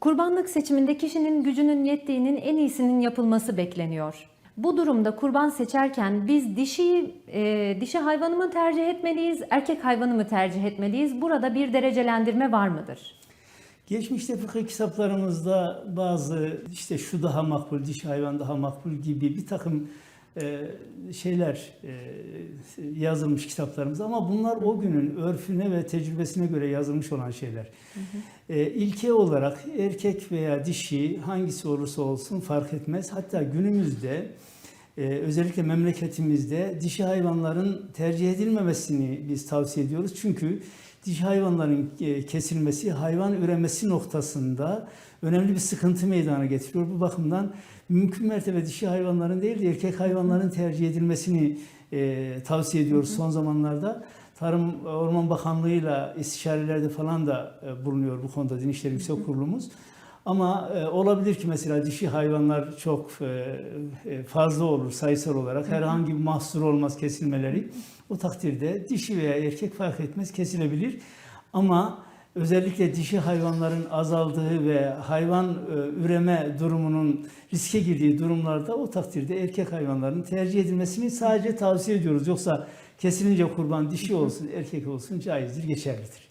Kurbanlık seçiminde kişinin gücünün yettiğinin en iyisinin yapılması bekleniyor. Bu durumda kurban seçerken biz dişi e, dişi hayvanı mı tercih etmeliyiz, erkek hayvanı mı tercih etmeliyiz? Burada bir derecelendirme var mıdır? Geçmişte fıkıh kitaplarımızda bazı işte şu daha makbul, dişi hayvan daha makbul gibi bir takım e, şeyler e, yazılmış kitaplarımızda ama bunlar o günün örfüne ve tecrübesine göre yazılmış olan şeyler. E, ilke olarak erkek veya dişi hangisi olursa olsun fark etmez. Hatta günümüzde e, özellikle memleketimizde dişi hayvanların tercih edilmemesini biz tavsiye ediyoruz. Çünkü dişi hayvanların e, kesilmesi hayvan üremesi noktasında önemli bir sıkıntı meydana getiriyor. Bu bakımdan mümkün mertebe dişi hayvanların değil de erkek hayvanların tercih edilmesini e, tavsiye ediyoruz son zamanlarda. Tarım Orman Bakanlığı'yla istişarelerde falan da e, bulunuyor bu konuda Din İşleri Yüksek Kurulumuz. Ama e, olabilir ki mesela dişi hayvanlar çok e, e, fazla olur sayısal olarak. Herhangi bir mahsur olmaz kesilmeleri. O takdirde dişi veya erkek fark etmez kesilebilir. Ama özellikle dişi hayvanların azaldığı ve hayvan e, üreme durumunun riske girdiği durumlarda o takdirde erkek hayvanların tercih edilmesini sadece tavsiye ediyoruz. Yoksa kesilince kurban dişi olsun erkek olsun caizdir, geçerlidir.